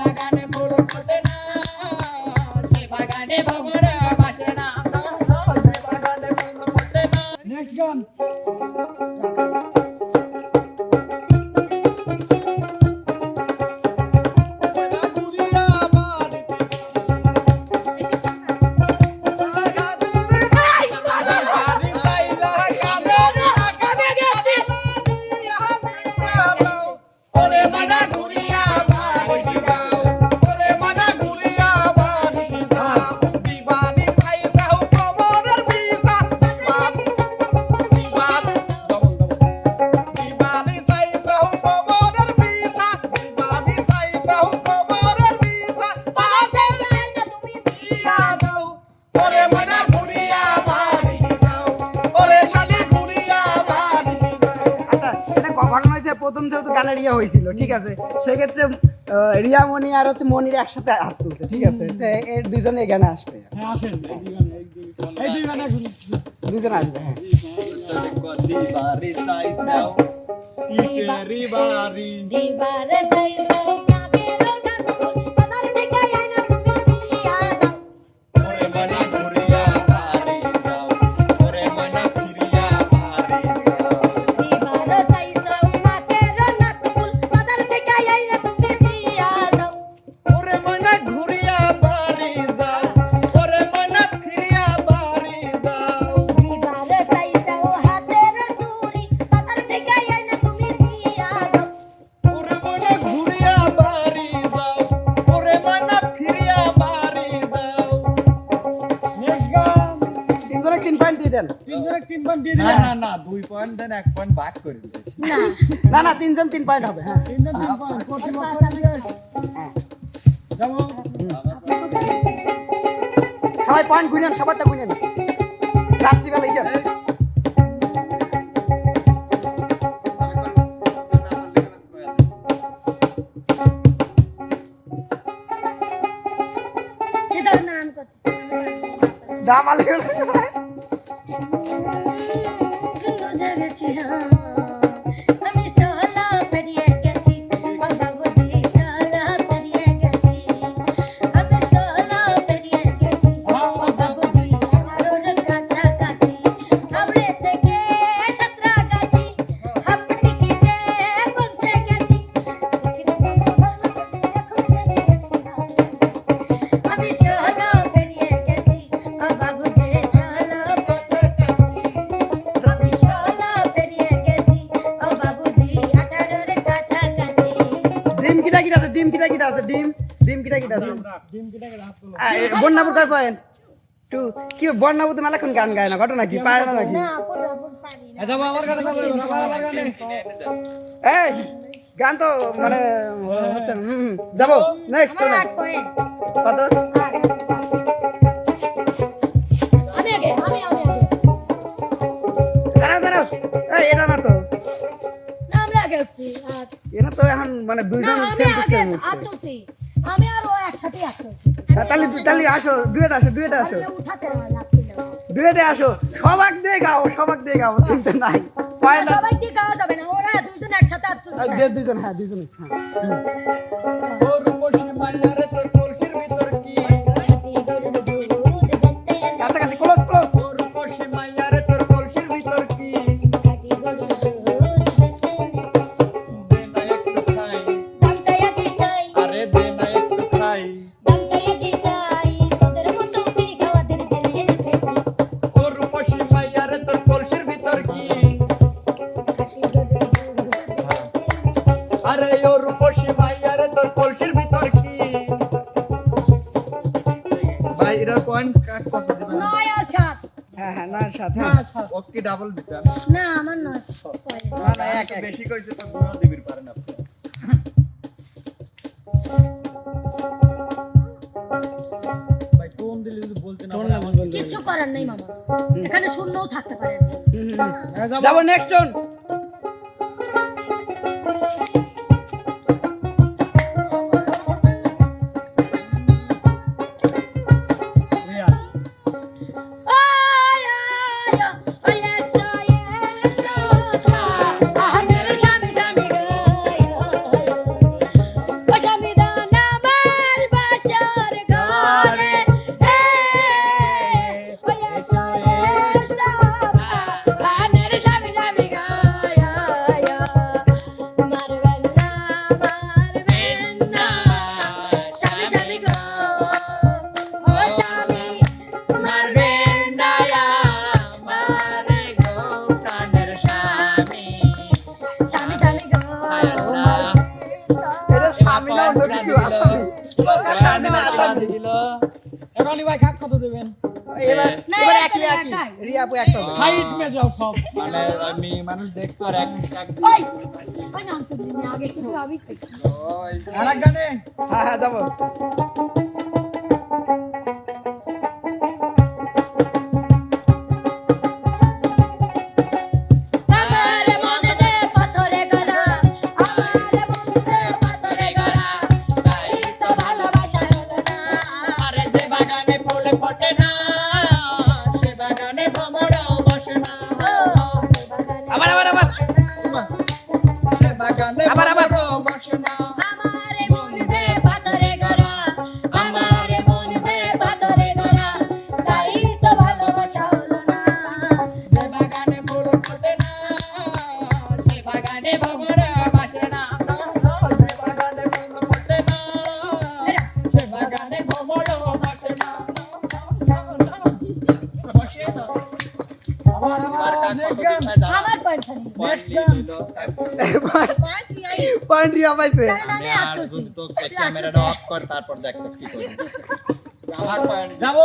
বাগানে গানের ইয়ে হয়েছিল ঠিক আছে? সেক্ষেত্রে রিয়া মনি আর হচ্ছে মনির একসাথে হাত তুলছে ঠিক আছে? এর দুজনে এই গানে আসবে হ্যাঁ। দুজন আসবে হ্যাঁ দিয়ে না না না দুই পয়েন্ট দেন এক পয়েন্ট ভাগ করে না। তিনজন তিন পয়েন্ট হবে হ্যাঁ। তিনজন তিন বার কোটি যাব? সবাই পয়েন্ট গুনেন সবারটা গুনেন। রাত্রিবেলা হিসাব দাম আলে ডিম ডিম কিটা কিটা আছে? ডিম কেটে বন্যাপুর কয় পয়েন্ট টু কি বন্যাপুর তো মেলাক্ষণ গান গায় না ঘটনা কি? পারে না নাকি? এই গান তো মানে হচ্ছে। যাব নেক্সট কত? এটা না তো। এটা তো এখন মানে দুইজন সেম আমি আর ও একসাথে তাহলে তাহলে আসো ডুয়েট আসো ডুয়েট আসো। আমি উঠাতে লাগছিল ডুয়েটে আসো। সবাক দিয়ে গাও সবাক দিয়ে গাও চিন্তা নাই। সবাই কি গাওয়া যাবে না ওরা দুইজন একসাথে দুইজন হ্যাঁ দুইজন হ্যাঁ। হুম। ওর পশি মাইয়ারে তোর না সাথে। ওকে ডাবল দিছেন না আমার নয়। না না এক বেশি কইছে তো গুণ দিবির পারেন আপনি ভাই টোন দিলে যদি বলতে না টোন পারে না আমার বললে। কিচ্ছু করার নেই মামা। এখানে শূন্যও থাকতে পারে। যাব যাব নেক্সট জন ভাই কাক কত দেবেন? এবার এবার একই একই। রিয়া আপু একটা হবে। মে যাও সব। মানে আমি মানুষ দেখছ আর এক এক ওই ওই নাম তো আগে কিন্তু আমি ওই। আর গানে হ্যাঁ হ্যাঁ যাব। กานได้พร้อม পাইছে। ক্যামেরাটা অফ কর তারপর দেখ কি করবি আমার পয়েন্ট যাব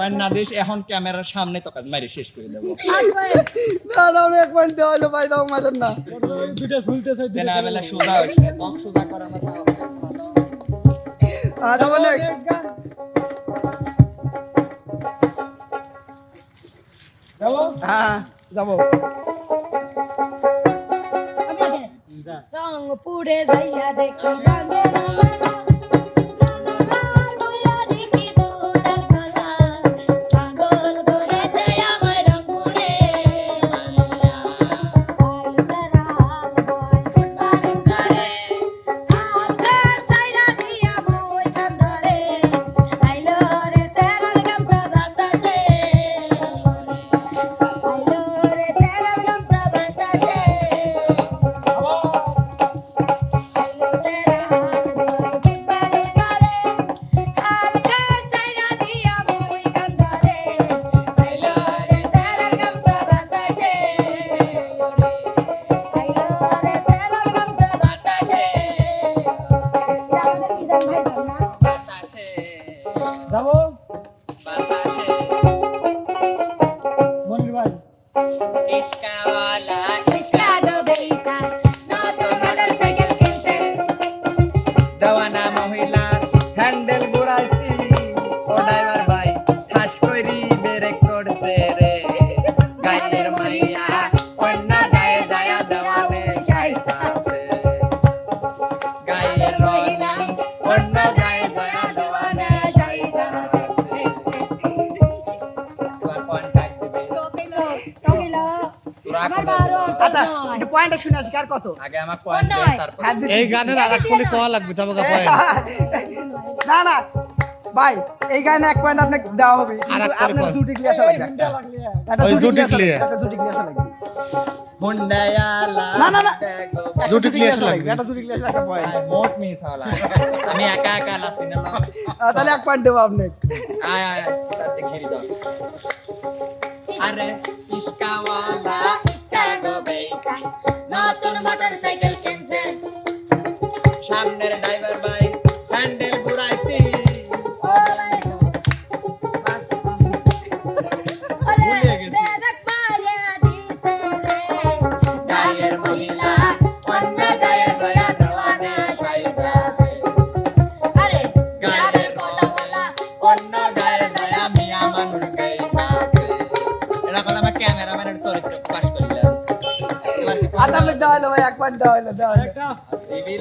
পয়েন্ট না দিস এখন ক্যামেরার সামনে তোকে মেরে শেষ করে দেবো। না না আমি এক পয়েন্ট হইল ভাই দাও মারেন না। ঝুলতেছে বেলা সোজা ত্বক সোজা করা। হ্যাঁ যাব নেক্সট যাব? হ্যাঁ যাব। রং পুড়ে যাইয়া দেখি পয়েন্টটা শুনে আসি কার কত? আগে আমার পয়েন্ট দে তারপর হ্যাঁ, এই গানের আর এক কোনে কওয়া লাগবে তোমাকে পয়েন্ট না না ভাই এই গানে এক পয়েন্ট আপনাকে দেওয়া হবে। আর কিন্তু আপনার জুটি ক্লিয়ার লাগবে একটা। জুটি জুটি ক্লিয়ার একটা জুটি ক্লিয়ার লাগবে হুন্ডায়ালা না, না, না। জুটি clear লাগবে। একটা জুটি ক্লিয়ার একটা পয়েন্ট মোট মিস হলা আমি একা একা লাসি না তাহলে এক পয়েন্ট দেবো আপনাকে। আয় আয় ঘিরি দাও। আরে ইস্কাওয়ালা নতুন মোটরসাইকেল কিনছে সামনের ড্রাইভার ভাই হ্যান্ডেল ঘুরাইতি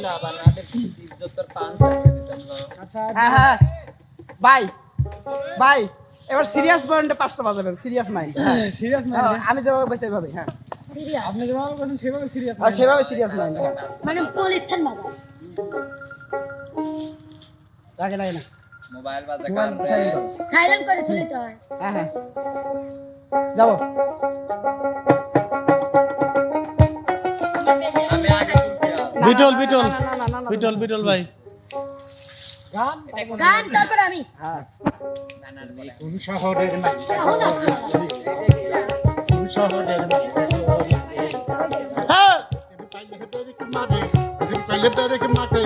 না ইজ্জতের পান না। আচ্ছা হ্যাঁ হ্যাঁ। ভাই এবার সিরিয়াস পয়েন্টে পাঁচটা বাজাবেন সিরিয়াস মাইন্ড সিরিয়াস না আমি যেভাবে বসে এইভাবে হ্যাঁ। আপনি যেভাবে বলছেন সেভাবে সিরিয়াস আর সেভাবে সিরিয়াস মাইন্ড মানে পলিথিন বাজার রাখে রাখে না মোবাইল বাজে মোবাইল সাইলেন্ট করে তুলিতে হয়। হ্যাঁ হ্যাঁ। যাব। বিটল, বিটল। বিটল বিটল ভাই। গান তারপর আমি। হ্যাঁ। কোন শহরের কোন শহরের হ্যাঁ। পাইলে বেরেক মারে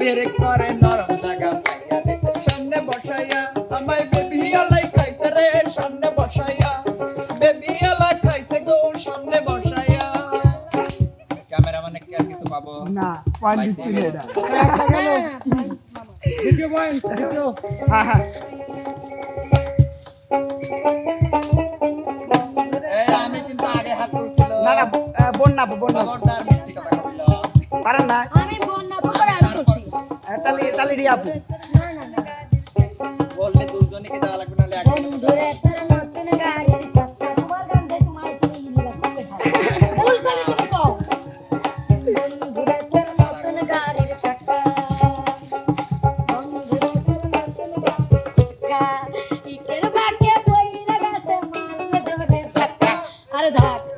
ব্রেক করে নরম জায়গা পাইয়া রে সামনে বসাইয়া আমায় বেবি আলাই খাইছে রে সামনে বসাইয়া। বেবি আলাই খাইছে গো সামনে বসাইয়া। ক্যামেরাম্যানে কি আর কিছু পাবো? না পয়েন্ট দিচ্ছি না এটা। না, না, না। দ্বিতীয় পয়েন্ট দ্বিতীয় হ্যাঁ হ্যাঁ। আমি কিন্তু আগে হাত তুলছিল। না না আহ, বোন না বোন না। খবরদার মিথ্যে কথা কইল। পারেন না। বন্যা আমি আরে তালে ধাক